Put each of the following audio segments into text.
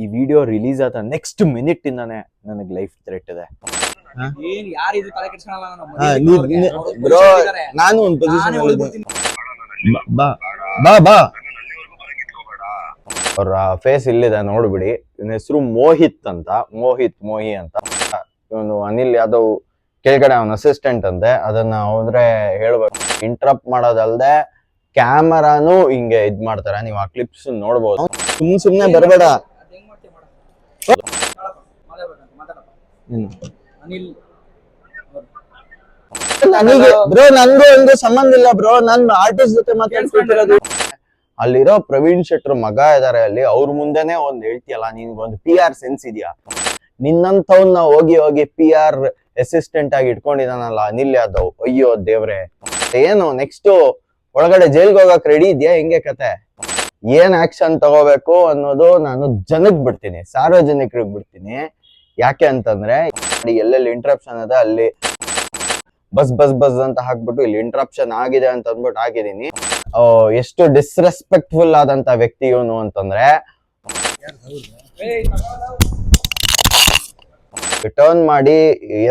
ಈ video release ಆದ next minute ಇಂದಾನೆ ನನಗೆ ಲೈಫ್ ಥ್ರೆಟ್ ಇದೆ. ಏನ್ ಯಾರು ಇದು ತಲೆ ಕೆಡ್ಸ್ಕೊಳಲ್ಲ ನಾನು ಅವ್ರು ಒಂದು ನಾನೇ ಪೊಸಿಷನ್. ಬಾ ಬಾ ಬಾ ಅವ್ರ ಫೇಸ್ ಇಲ್ಲಿದೆ ನೋಡ್ಬಿಡಿ. ಇವನ ಹೆಸರು ಮೋಹಿತ್ ಅಂತ ಮೋಹಿತ್ ಮೋಹಿ ಅಂತ. ಇವನು ಅನಿಲ್ ಯಾದವ್ ಕೆಳಗಡೆ ಅವನ ಅಸಿಸ್ಟೆಂಟ್ ಅಂತೆ. ಅದನ್ನ ಹೋದ್ರೆ ಹೇಳ್ಬೇಕು. ಇಂಟ್ರಪ್ಟ್ ಮಾಡೋದಲ್ದೆ ಕ್ಯಾಮರಾನು ಹಿಂಗೆ ಇದ್ ಮಾಡ್ತಾರೆ. ನೀವು ಆ ಕ್ಲಿಪ್ಸ್ ನೋಡ್ಬೋದು. ಸುಮ್ ಸುಮ್ನೆ ಬರಬೇಡ ಅದ್ ಹೆಂಗ್ ಮಾಡ್ತೀಯ ಮಾಡು. ಮಾತಾಡ್ಬೇಕಂತ, ಮಾತಾಡಪ್ಪ. ಅನಿಲ್ ನನಗೆ ಬ್ರೋ ನಂದು ಒಂದು ಸಂಬಂಧ ಇಲ್ಲ ಬ್ರೋ ನನ್ ಆರ್ಟಿಸ್ಟ್ ಜೊತೆ ಮಾತಾಡ್ತಿರೋದು ಅಲ್ಲಿರೋ ಪ್ರವೀಣ್ ಶೆಟ್ರ್ ಮಗ ಇದಾರೆ ಅಲ್ಲಿ ಅವ್ರ ಮುಂದೆನೆ ಒಂದ್ ಹೇಳ್ತಿಯಲ್ಲ ನಿನ್ಗೆ ಒಂದು ಪಿ ಆರ್ ಸೆನ್ಸ್ ಇದೆಯಾ? ನಿನ್ನಂತವನ್ನ ಹೋಗಿ ಹೋಗಿ ಪಿ ಆರ್ ಅಸಿಸ್ಟೆಂಟ್ ಆಗಿ ಇಟ್ಕೊಂಡಿದಾನಲ್ಲ ಅನಿಲ್ ಯಾದವ್. ಅಯ್ಯೋ ದೇವ್ರೆ. ಏನು ನೆಕ್ಸ್ಟ್ ಒಳಗಡೆ ಜೈಲ್ಗೆ ಹೋಗಕ್ ರೆಡಿ ಇದೆಯಾ? ಹೆಂಗೆ ಕತೆ? ಏನ್ ಆಕ್ಷನ್ ತಗೋಬೇಕು ಅನ್ನೋದು ನಾನು ಜನಕ್ ಬಿಡ್ತೀನಿ, ಸಾರ್ವಜನಿಕರಿಗೆ ಬಿಡ್ತೀನಿ. ಯಾಕೆ ಅಂತಂದ್ರೆ ಎಲ್ಲೆಲ್ಲಿ ಇಂಟ್ರಪ್ಷನ್ ಅದ, ಅಲ್ಲಿ ಬಸ್ ಬಸ್ ಬಸ್ ಅಂತ ಹಾಕ್ಬಿಟ್ಟು ಇಲ್ಲಿ ಇಂಟ್ರಪ್ಷನ್ ಆಗಿದೆ ಅಂತ ಅಂದ್ಬಿಟ್ಟು ಹಾಕಿದೀನಿ. ಎಷ್ಟು ಡಿಸ್ರೆಸ್ಪೆಕ್ಟ್ಫುಲ್ ಆದಂತ ವ್ಯಕ್ತಿ ಇವನು ಅಂತಂದ್ರೆ ರಿಟರ್ನ್ ಮಾಡಿ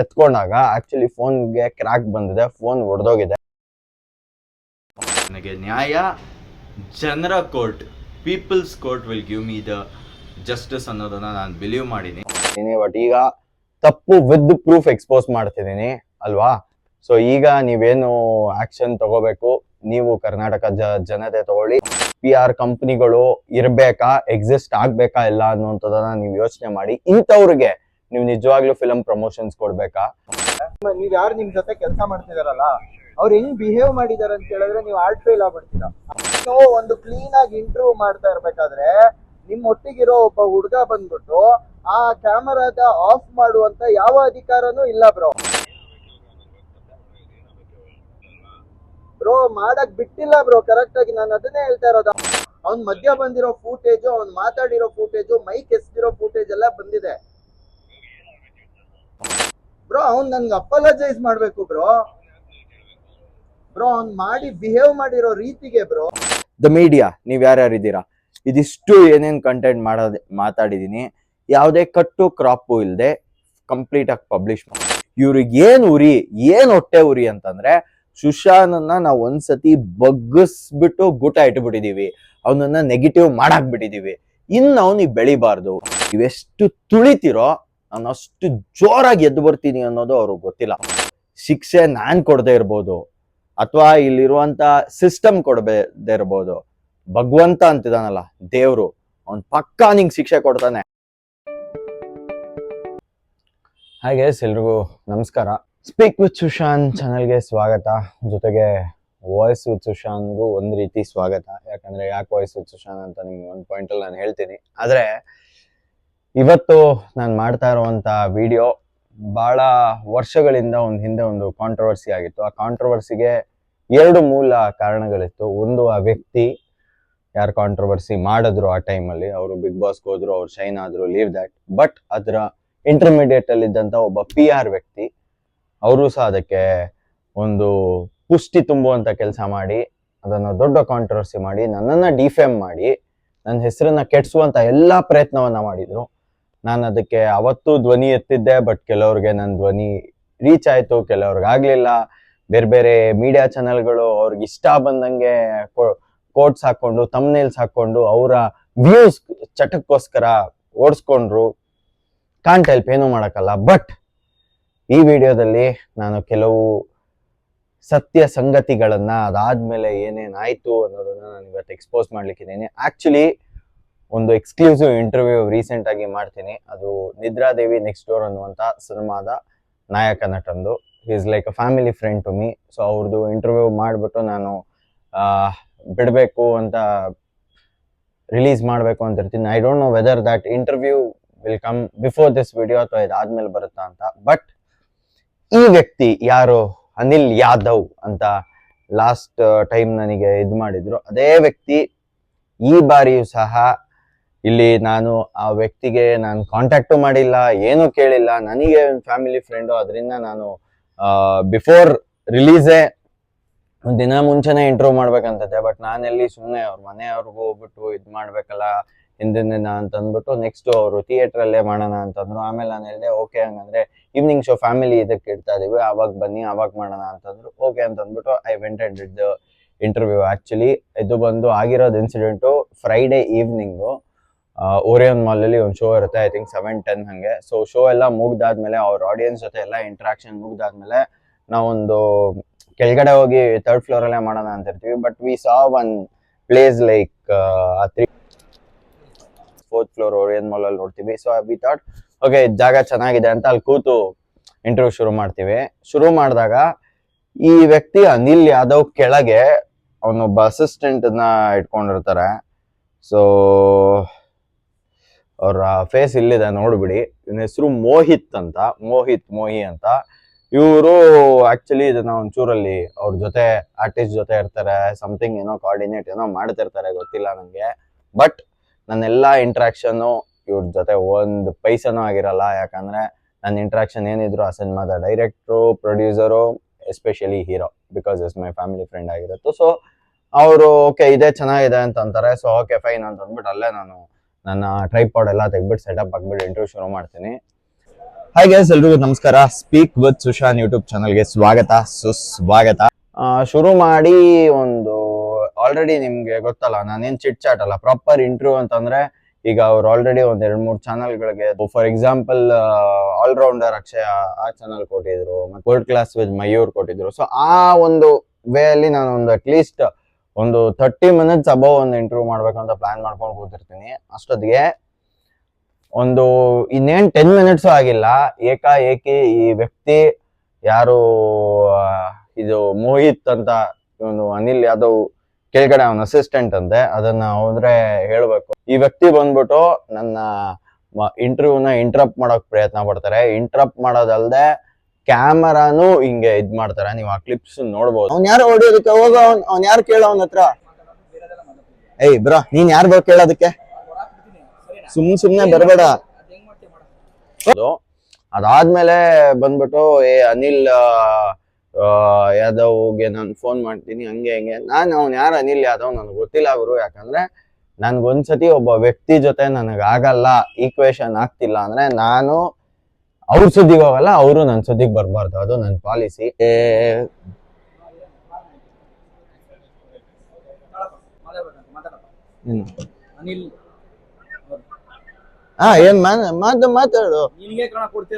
ಎತ್ಕೊಂಡಾಗ ಆಕ್ಚುಲಿ ಫೋನ್ಗೆ ಕ್ರ್ಯಾಕ್ ಬಂದಿದೆ ಫೋನ್ ಒಡೆದೋಗಿದೆ. ನನಗೆ ನ್ಯಾಯ ಜನರ court people's court will give me the justice ಅನ್ನೋದನ್ನ ನಾನು ಬಿಲೀವ್ ಮಾಡೀನಿ. ಬಟ್ ಈಗ ತಪ್ಪು ವಿತ್ ಪ್ರೂಫ್ ಎಕ್ಸ್ಪೋಸ್ ಮಾಡ್ತಿದ್ದೀನಿ ಅಲ್ವಾ? ಸೊ ಈಗ ನೀವೇನು ಆಕ್ಷನ್ ತಗೋಬೇಕು ನೀವು ಕರ್ನಾಟಕ ಜ ಜನತೆ ತಗೊಳ್ಳಿ. ಪಿ ಆರ್ ಕಂಪ್ನಿಗಳು ಇರಬೇಕಾ ಎಕ್ಸಿಸ್ಟ್ ಆಗ್ಬೇಕಾ ಇಲ್ಲ ಅನ್ನುವಂಥದ್ದನ್ನ ನೀವು ಯೋಚನೆ ಮಾಡಿ. ಇಂಥವ್ರಿಗೆ ನೀವು ನಿಜವಾಗ್ಲೂ ಫಿಲಂ ಪ್ರಮೋಷನ್ಸ್ ಕೊಡ್ಬೇಕಾ? ನೀವ್ ಯಾರು ನಿಮ್ ಜೊತೆ ಕೆಲಸ ಮಾಡ್ತಿದಾರಲ್ಲ? ಅವ್ರು ಹೆಂಗ್ ಬಿಹೇವ್ ಮಾಡಿದಾರೆ ಅಂತ ಹೇಳಿದ್ರೆ ನೀವು ಆರ್ಟ್ ಫೇಲ್ ಆಗ್ಬಿಡ್ತೀರಾ. ಒಂದು ಕ್ಲೀನ್ ಆಗಿ ಇಂಟರ್ವ್ಯೂ ಮಾಡ್ತಾ ಇರ್ಬೇಕಾದ್ರೆ ನಿಮ್ ಒಟ್ಟಿಗಿರೋ ಒಬ್ಬ ಹುಡುಗ ಬಂದ್ಬಿಟ್ಟು ಆ ಕ್ಯಾಮರಾದ ಆಫ್ ಮಾಡುವಂತ ಯಾವ ಅಧಿಕಾರನೂ ಇಲ್ಲ ಬ್ರೋ ಬ್ರೋ ಮಾಡಕ್ ಬಿಟ್ಟಿಲ್ಲ ಬ್ರೋ ಕರೆಕ್ಟ್ ಆಗಿ ನಾನು ಅದನ್ನೇ ಹೇಳ್ತಾ ಇರೋದ. ಅವ್ನ್ ಮಧ್ಯ ಬಂದಿರೋ ಫೂಟೇಜು ಅವ್ನ್ ಮಾತಾಡಿರೋ ಫೂಟೇಜು ಮೈಕ್ ಎಸ್ದಿರೋ ಫೂಟೇಜ್ ಎಲ್ಲ ಬಂದಿದೆ. ಬ್ರೋ ಅವ್ನ್ ನನ್ಗೆ ಅಪಲಜೈಸ್ ಮಾಡ್ಬೇಕು ಬ್ರೋ ಬ್ರೋ ಅವ್ನ್ ಮಾಡಿ ಬಿಹೇವ್ ಮಾಡಿರೋ ರೀತಿಗೆ ಬ್ರೋ ದ ಮೀಡಿಯಾ ನೀವ್ ಯಾರ್ಯಾರು ಇದ್ದೀರಾ ಇದಿಷ್ಟು ಏನೇನ್ ಕಂಟೆಂಟ್ ಮಾಡೋದ್, ಮಾತಾಡಿದೀನಿ. ಯಾವುದೇ ಕಟ್ಟು ಕ್ರಾಪು ಇಲ್ಲದೆ ಕಂಪ್ಲೀಟ್ ಆಗಿ ಪಬ್ಲಿಷ್ ಮಾಡಿ ಇವ್ರಿಗೆ ಏನ್ ಉರಿ, ಏನ್ ಹೊಟ್ಟೆ ಉರಿ ಅಂತಂದ್ರೆ, ಸುಶಾನನ್ನ ನಾವು ಒಂದ್ಸತಿ ಬಗ್ಗಿಸ್ಬಿಟ್ಟು ಗುಟ ಇಟ್ಬಿಟ್ಟಿದೀವಿ. ಅವನನ್ನ ನೆಗೆಟಿವ್ ಮಾಡಾಕ್ ಬಿಟ್ಟಿದೀವಿ ಇನ್ನು ಅವನಿಗೆ ಬೆಳಿಬಾರ್ದು. ಇವೆಷ್ಟು ತುಳಿತಿರೋ, ನಾನು ಅಷ್ಟು ಜೋರಾಗಿ ಎದ್ದು ಬರ್ತೀನಿ ಅನ್ನೋದು ಅವ್ರಿಗೆ ಗೊತ್ತಿಲ್ಲ. ಶಿಕ್ಷೆ ನಾನ್ ಕೊಡದೆ ಇರ್ಬೋದು. ಅಥವಾ ಇಲ್ಲಿರುವಂತ ಸಿಸ್ಟಮ್ ಕೊಡಬೇಕಿರ್ಬೋದು ಭಗವಂತ ಅಂತಿದಾನಲ್ಲ, ದೇವ್ರು. ಅವನ್ ಪಕ್ಕಾ ನಿಂಗ್ ಶಿಕ್ಷೆ ಕೊಡ್ತಾನೆ. ಹಾಗೆ ಎಲ್ರಿಗೂ ನಮಸ್ಕಾರ. ಸ್ಪೀಕ್ ವಿತ್ ಸುಶಾಂತ್ ಚಾನಲ್ಗೆ ಸ್ವಾಗತ. ಜೊತೆಗೆ ವಾಯ್ಸ್ ವಿತ್ ಸುಶಾಂತ್ಗೂ ಒಂದ್ ರೀತಿ ಸ್ವಾಗತ. ಯಾಕಂದ್ರೆ ಯಾಕೆ ವಾಯ್ಸ್ ವಿತ್ ಸುಶಾಂತ್ ಅಂತ ನಿಮ್ಗೆ ಒಂದು ಪಾಯಿಂಟಲ್ಲಿ ನಾನು ಹೇಳ್ತೀನಿ. ಆದ್ರೆ, ಇವತ್ತು ನಾನು ಮಾಡ್ತಾ ಇರುವಂತ ವಿಡಿಯೋ ಬಹಳ ವರ್ಷಗಳಿಂದ ಒಂದು ಹಿಂದೆ ಒಂದು ಕಾಂಟ್ರವರ್ಸಿ ಆಗಿತ್ತು. ಆ ಕಾಂಟ್ರವರ್ಸಿಗೆ ಎರಡು ಮೂಲ ಕಾರಣಗಳಿತ್ತು. ಒಂದು, ಆ ವ್ಯಕ್ತಿ ಯಾರು ಕಾಂಟ್ರವರ್ಸಿ ಮಾಡಿದ್ರು ಆ ಟೈಮಲ್ಲಿ ಅವರು ಬಿಗ್ ಬಾಸ್ಗೆ ಹೋದ್ರು, ಅವ್ರು ಶೈನ್ ಆದ್ರು ಲೀವ್ ದ್ಯಾಟ್ ಬಟ್ ಅದರ ಇಂಟರ್ಮೀಡಿಯೇಟ್ ಅಲ್ಲಿ ಇದ್ದಂತ ಒಬ್ಬ ಪಿ ಆರ್ ವ್ಯಕ್ತಿ, ಅವರು ಸಹ ಅದಕ್ಕೆ ಒಂದು ಪುಷ್ಟಿ ತುಂಬುವಂತ ಕೆಲಸ ಮಾಡಿ, ಅದನ್ನು ದೊಡ್ಡ ಕಾಂಟ್ರವರ್ಸಿ ಮಾಡಿ, ನನ್ನನ್ನ ಡಿಫೇಮ್ ಮಾಡಿ, ನನ್ನ ಹೆಸರನ್ನ ಕೆಡಿಸುವಂತ ಎಲ್ಲಾ ಪ್ರಯತ್ನವನ್ನ ಮಾಡಿದ್ರು. ನಾನು ಅದಕ್ಕೆ ಅವತ್ತು ಧ್ವನಿ ಎತ್ತಿದ್ದೆ ಬಟ್ ಕೆಲವ್ರಿಗೆ ನನ್ನ ಧ್ವನಿ ರೀಚ್ ಆಯಿತು, ಕೆಲವ್ರಿಗೆ ಆಗಲಿಲ್ಲ. ಬೇರೆ ಬೇರೆ ಮೀಡಿಯಾ ಚಾನೆಲ್ಗಳು ಅವ್ರಿಗೆ ಇಷ್ಟ ಬಂದಂಗೆ ಕೋಟ್ಸ್ ಹಾಕೊಂಡು ತಮ್ನೇಲ್ಸ್ ಹಾಕೊಂಡು ಅವರ ವ್ಯೂಸ್ ಚಟಕ್ಕೋಸ್ಕರ ಓಡಿಸ್ಕೊಂಡ್ರು. ಕಾಂಟ್ ಹೆಲ್ಪ್ ಏನೂ ಮಾಡೋಕ್ಕಲ್ಲ. ಬಟ್ ಈ ವಿಡಿಯೋದಲ್ಲಿ ನಾನು ಕೆಲವು ಸತ್ಯ ಸಂಗತಿಗಳನ್ನ ಅದಾದ್ಮೇಲೆ ಏನೇನಾಯ್ತು ಅನ್ನೋದನ್ನ ನಾನು ಇವತ್ತು ಎಕ್ಸ್ಪೋಸ್ ಮಾಡ್ಲಿಕ್ಕಿದ್ದೀನಿ. ಆಕ್ಚುಲಿ ಒಂದು ಎಕ್ಸ್ಕ್ಲೂಸಿವ್ ಇಂಟರ್ವ್ಯೂ ರೀಸೆಂಟ್ ಆಗಿ ಮಾಡ್ತೀನಿ. ಅದು ನಿದ್ರಾದೇವಿ ನೆಕ್ಸ್ಟ್ ಡೋರ್ ಅನ್ನುವಂಥ ಸಿನಿಮಾದ ನಾಯಕ ನಟಂದು is like a family friend to me so ಅವ್ರದ್ದು ಇಂಟರ್ವ್ಯೂ ಮಾಡಿಬಿಟ್ಟು ನಾನು ಬಿಡಬೇಕು ಅಂತ ರಿಲೀಸ್ ಮಾಡಬೇಕು ಅಂತ ಇರ್ತೀನಿ. I don't know whether that interview will come before this video ಅಥವಾ ಇದಾದ್ಮೇಲೆ ಬರುತ್ತಾ ಅಂತ. ಬಟ್ ಈ ವ್ಯಕ್ತಿ ಯಾರು? ಅನಿಲ್ ಯಾದವ್ ಅಂತ ಲಾಸ್ಟ್ ಟೈಮ್ ನನಗೆ ಇದು ಮಾಡಿದ್ರು. ಅದೇ ವ್ಯಕ್ತಿ ಈ ಬಾರಿಯೂ ಸಹ ಇಲ್ಲಿ ನಾನು ಆ ವ್ಯಕ್ತಿಗೆ ನಾನು ಕಾಂಟ್ಯಾಕ್ಟು ಮಾಡಿಲ್ಲ, ಏನೂ ಕೇಳಿಲ್ಲ. ನನಗೆ ಫ್ಯಾಮಿಲಿ ಫ್ರೆಂಡು ಅದರಿಂದ ನಾನು ಬಿಫೋರ್ ರಿಲೀಸೇ ಒಂದ್ ದಿನ ಮುಂಚೆನೆ ಇಂಟರ್ವ್ಯೂ ಮಾಡ್ಬೇಕಂತದ್ದೆ. ಬಟ್ ನಾನೆಲ್ಲಿ ಸುಮ್ಮನೆ ಅವ್ರ ಮನೆಯವ್ರಿಗೂ ಹೋಗ್ಬಿಟ್ಟು ಇದು ಮಾಡ್ಬೇಕಲ್ಲ ಹಿಂದಿನ ದಿನ ಅಂತ ಅಂದ್ಬಿಟ್ಟು ನೆಕ್ಸ್ಟ್ ಅವರು ಥಿಯೇಟರ್ ಅಲ್ಲೇ ಮಾಡೋಣ ಅಂತಂದ್ರು. ಆಮೇಲೆ ನಾನು ಹೇಳಿದೆ ಓಕೆ ಹಂಗಂದ್ರೆ ಈವ್ನಿಂಗ್ ಶೋ ಫ್ಯಾಮಿಲಿ ಇದಕ್ಕೆ ಇಡ್ತಾ ಇದೀವಿ. ಅವಾಗ ಬನ್ನಿ ಅವಾಗ ಮಾಡೋಣ ಅಂತಂದ್ರು. ಓಕೆ ಅಂತ ಅಂದ್ಬಿಟ್ಟು I went and interview actually ಇದು ಬಂದು ಆಗಿರೋದು ಇನ್ಸಿಡೆಂಟು ಫ್ರೈಡೇ ಈವ್ನಿಂಗು ಓರಿಯನ್ ಮಾಲಲ್ಲಿ ಒಂದು ಶೋ ಇರುತ್ತೆ ಐ ಥಿಂಕ್ ಸೆವೆನ್ ಟೆನ್ ಹಂಗೆ. ಸೊ ಶೋ ಎಲ್ಲ ಮುಗ್ದಾದ್ಮೇಲೆ ಅವ್ರ ಆಡಿಯನ್ಸ್ ಜೊತೆ ಎಲ್ಲ ಇಂಟ್ರಾಕ್ಷನ್ ಮುಗ್ದಾದ್ಮೇಲೆ ನಾವೊಂದು ಕೆಳಗಡೆ ಹೋಗಿ ಥರ್ಡ್ ಫ್ಲೋರ್ ಅಲ್ಲೇ ಮಾಡೋಣ ಅಂತ ಇರ್ತೀವಿ. But we saw one place like three fourth floor Orion Mall ಅಲ್ಲಿ ನೋಡ್ತೀವಿ. ಸೊ ವಿ ಥಾಟ್ ಓಕೆ ಜಾಗ ಚೆನ್ನಾಗಿದೆ ಅಂತ ಅಲ್ಲಿ ಕೂತು ಇಂಟರ್ವ್ಯೂ ಶುರು ಮಾಡ್ತೀವಿ. ಶುರು ಮಾಡಿದಾಗ ಈ ವ್ಯಕ್ತಿ ಅನಿಲ್ ಯಾದವ್ ಕೆಳಗೆ ಅವನೊಬ್ಬ ಅಸಿಸ್ಟೆಂಟ್ನ ಇಟ್ಕೊಂಡಿರ್ತಾರೆ. ಸೊ ಅವ್ರ ಫೇಸ್ ಇಲ್ಲಿದೆ ನೋಡ್ಬಿಡಿ. ಇವನ ಹೆಸರು ಮೋಹಿತ್ ಅಂತ, ಮೋಹಿತ್ ಮೋಹಿ ಅಂತ. ಇವರು ಆಕ್ಚುಲಿ ಇದನ್ನ ಒಂಚೂರಲ್ಲಿ ಅವ್ರ ಜೊತೆ ಆರ್ಟಿಸ್ಟ್ ಜೊತೆ ಇರ್ತಾರೆ ಸಮಥಿಂಗ್ ಏನೋ ಕೋಆರ್ಡಿನೇಟ್ ಏನೋ ಮಾಡ್ತಿರ್ತಾರೆ, ಗೊತ್ತಿಲ್ಲ ನನಗೆ ಬಟ್ ನನ್ನೆಲ್ಲ ಇಂಟ್ರಾಕ್ಷನ್ನು ಇವ್ರ ಜೊತೆ ಒಂದು ಪೈಸನೂ ಆಗಿರಲ್ಲ, ಯಾಕಂದ್ರೆ ನನ್ನ ಇಂಟ್ರಾಕ್ಷನ್ ಏನಿದ್ರು ಆ ಸಿನಿಮಾದ director producer especially hero because is my family friend ಆಗಿರುತ್ತೆ ಸೊ ಅವರು ಓಕೆ ಇದೇ ಚೆನ್ನಾಗಿದೆ ಅಂತ ಅಂತಾರೆ. ಸೊ ಓಕೆ ಫೈನ್ ಅಂತ ಅಂದ್ಬಿಟ್ಟು ಅಲ್ಲೇ ನಾನು ನನ್ನ ಟ್ರೈಪಾಡ್ ಎಲ್ಲ ತೆಗ್ಬಿಟ್ಟು ಸೆಟಪ್ ಹಾಕ್ಬಿಟ್ಟು ಇಂಟರ್ವ್ಯೂ ಶುರು ಮಾಡ್ತೀನಿ. ಹಾಯ್ ಗೈಸ್ ಎಲ್ರಿಗೂ ನಮಸ್ಕಾರ. ಸ್ಪೀಕ್ ವಿತ್ ಸುಶಾನ್ ಯೂಟ್ಯೂಬ್ ಚಾನಲ್ಗೆ ಸ್ವಾಗತ. ಸುಸ್ವಾಗತ. ಶುರು ಮಾಡಿ ಒಂದು ಆಲ್ರೆಡಿ ನಿಮ್ಗೆ ಗೊತ್ತಲ್ಲ, ನಾನೇನು ಚಿಟ್ ಚಾಟ್ ಅಲ್ಲ ಪ್ರಾಪರ್ ಇಂಟರ್ವ್ಯೂ ಅಂತಂದ್ರೆ ಈಗ ಅವ್ರು ಆಲ್ರೆಡಿ ಒಂದ್ ಎರಡ್ ಮೂರು ಚಾನಲ್ಗಳಿಗೆ ಫಾರ್ ಎಕ್ಸಾಂಪಲ್ ಆಲ್ರೌಂಡರ್ ಅಕ್ಷಯ ಆ ಚಾನಲ್ ಕೊಟ್ಟಿದ್ರು, ಮತ್ತೆ ವರ್ಲ್ಡ್ ಕ್ಲಾಸ್ ವಿತ್ ಮಯೂರ್ ಕೊಟ್ಟಿದ್ರು. ಸೊ ಆ ಒಂದು ವೇ ಅಲ್ಲಿ ನಾನು ಒಂದು ಅಟ್ಲೀಸ್ಟ್ ಒಂದು ತರ್ಟಿ ಮಿನಿಟ್ಸ್ ಅಬೌವ್ ಒಂದು ಇಂಟರ್ವ್ಯೂ ಮಾಡ್ಬೇಕಂತ ಪ್ಲಾನ್ ಮಾಡ್ಕೊಂಡು ಕೂತಿರ್ತೀನಿ. ಅಷ್ಟೊತ್ತಿಗೆ ಒಂದು ಇನ್ನೇನು ಟೆನ್ ಮಿನಿಟ್ಸು ಆಗಿಲ್ಲ. ಏಕಾಏಕಿ ಈ ವ್ಯಕ್ತಿ ಯಾರು ಇದು ಮೋಹಿತ್ ಅಂತ ಇವನು ಅನಿಲ್ ಯಾದವ್ ಕೆಳಗಡೆ ಅವನ ಅಸಿಸ್ಟೆಂಟ್ ಅಂತೆ, ಅದನ್ನ ಹೋದ್ರೆ ಹೇಳ್ಬೇಕು. ಈ ವ್ಯಕ್ತಿ ಬಂದ್ಬಿಟ್ಟು ನನ್ನ ಇಂಟರ್ವ್ಯೂನ ಇಂಟ್ರಪ್ಟ್ ಮಾಡೋಕ್ ಪ್ರಯತ್ನ ಪಡ್ತಾರೆ. ಇಂಟ್ರಪ್ಟ್ ಮಾಡೋದಲ್ದೆ ಕ್ಯಾಮರಾನು ಹಿಂಗೆ ಇದ್ ಮಾಡ್ತಾರೆ. ನೀವು ಆ ಕ್ಲಿಪ್ಸ್ ನೋಡ್ಬೋದು. ಅವ್ನು ಯಾರು ಹೊಡಿಯೋದಕ್ಕೆ ಹೋಗ ಅವ್ನ್ ಅವ್ನ್ ಯಾರು ಕೇಳೋ ಅವನ ಹತ್ರ? ಏಯ್ ಬ್ರೋ ನೀನ್ ಯಾರು ಬೇಕು ಕೇಳೋದಕ್ಕೆ? ಸುಮ್ ಸುಮ್ನೆ ಬರಬೇಡ. ಅದಾದ್ಮೇಲೆ ಬಂದ್ಬಿಟ್ಟು ಏ ಅನಿಲ್ ಯಾದವ್ಗೆ ನಾನು ಫೋನ್ ಮಾಡ್ತೀನಿ ಹಂಗೆ ಹಂಗೆ. ನಾನು ಅವ್ನು ಯಾರು ಅನಿಲ್ ಯಾದವ್ ನನಗೆ ಗೊತ್ತಿಲ್ಲ ಅವರು ಯಾಕಂದ್ರೆ ನನ್ಗೊಂದ್ಸತಿ ಒಬ್ಬ ವ್ಯಕ್ತಿ ಜೊತೆ ನನಗೆ ಆಗಲ್ಲ ಈಕ್ವೇಶನ್ ಆಗ್ತಿಲ್ಲ. ಅಂದ್ರೆ ನಾನು ಅವ್ರ ಸುದ್ದಿಗೆ ಹೋಗಲ್ಲ ಅವರು ನನ್ನ ಸುದ್ದಿಗೆ ಬರಬಾರ್ದು ಅದು ನನ್ನ ಪಾಲಿಸಿ ಹಾ ಏನ್ ಮಾತು ಮಾತಾಡು.